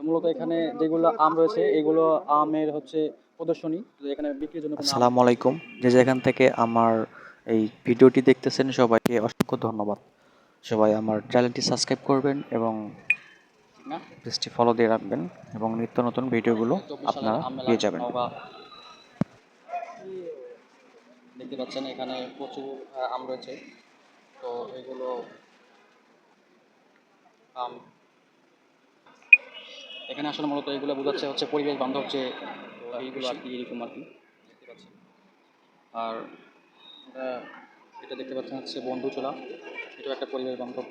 তো মূলত এখানে যেগুলো আম রয়েছে এগুলো আমের হচ্ছে প্রদর্শনী। তো এখানে বিক্রির জন্য আসসালামু আলাইকুম। যে যেখান থেকে আমার এই ভিডিওটি দেখতেছেন সবাইকে অসংখ্য ধন্যবাদ। সবাই আমার চ্যানেলটি সাবস্ক্রাইব করবেন এবং পেজটি ফলো দিয়ে রাখবেন এবং নিত্য নতুন ভিডিওগুলো আপনারা পেয়ে যাবেন। দেখতে পাচ্ছেন এখানে প্রচুর আম রয়েছে। তো এগুলো আম এখানে আসলে মূলত এগুলো বোঝাচ্ছে হচ্ছে পরিবেশ বান্ধব যে এইগুলো আর কি এরকম আর কি। দেখতে পাচ্ছেন আর এটা এটা দেখতে পাচ্ছেন হচ্ছে বন্ধু চোলা। এটাও একটা পরিবেশ বান্ধব।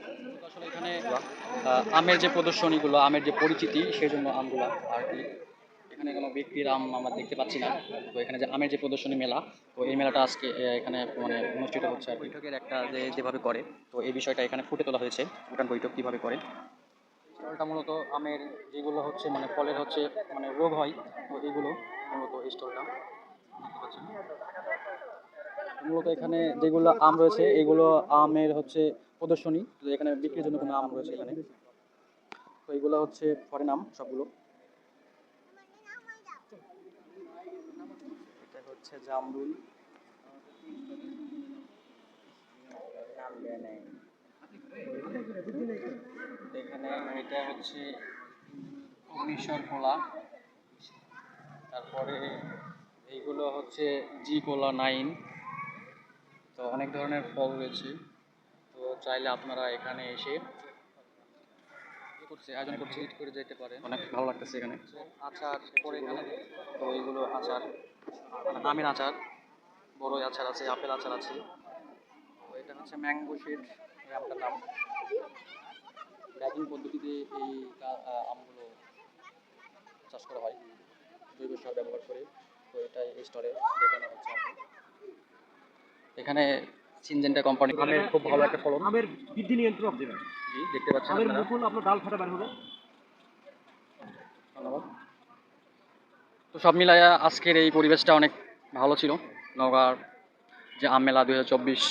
আসলে এখানে আমের যে প্রদর্শনীগুলো, আমের যে পরিচিতি, সেই জন্য আমগুলা আর কি। এখানে কোনো ব্যক্তির আম আমরা দেখতে পাচ্ছি না। তো এখানে যে আমের যে প্রদর্শনী মেলা, তো এই মেলাটা আজকে এখানে মানে অনুষ্ঠিত হচ্ছে আর বৈঠকের একটা যে যেভাবে করে, তো এই বিষয়টা এখানে ফুটে তোলা হয়েছে। ভুটান বৈঠক কীভাবে করে? স্টলটা মূলত আমের যেগুলো হচ্ছে মানে ফলের হচ্ছে মানে রোগ হয়, তো এইগুলো মূলত এই স্টলটা। মূলত এখানে যেগুলো আম রয়েছে, এগুলো আমের হচ্ছে প্রদর্শনী, তো এখানে বিক্রির জন্য কোনো আম রয়েছে এখানে। তো এগুলো হচ্ছে ফরেন আম সবগুলো। এটা হচ্ছে জামরুল। নাম। এখানে এটা হচ্ছে অগ্নিশ্বর কলা তারপরে এইগুলো হচ্ছে জি কোলা নাইন। তো অনেক ধরনের ফল রয়েছে। তো চাইলে আপনারা এখানে এসে ইয়ে করছে আয়োজন করছে ভিজিট করে যেতে পারে অনেক ভালো লাগতেছে এখানে। আচার পরে এখানে। তো এইগুলো আচার মানে আমের আচার বড়ই আচার আছে আপেল আচার আছে। তো এটা হচ্ছে ম্যাঙ্গো শেড এই আমটার নাম। ব্যাগিং পদ্ধতিতে এই আমগুলো চাষ করা হয় জৈব সার ব্যবহার করে। তো এটা এই স্টলে দেখানো হচ্ছে এখানে সিনজেন্টা কোম্পানি আমের খুব ভালো একটা ফলন। আমের বৃদ্ধি নিয়ন্ত্রক দেবেন জি দেখতে পাচ্ছেন আমের মুকুল আপনার ডাল ফাটা বের হবে। ধন্যবাদ। তো সব মিলাইয়া আজকের এই পরিবেশটা অনেক ভালো ছিল। নওগাঁর যে আম মেলা দুই হাজার চব্বিশ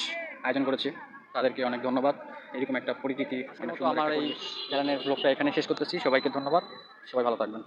আয়োজন করেছে তাদেরকে অনেক ধন্যবাদ। এরকম একটা পরিচিতি আমার এই চ্যানেলের ব্লগটা এখানে শেষ করতেছি। সবাইকে ধন্যবাদ। সবাই ভালো থাকবেন।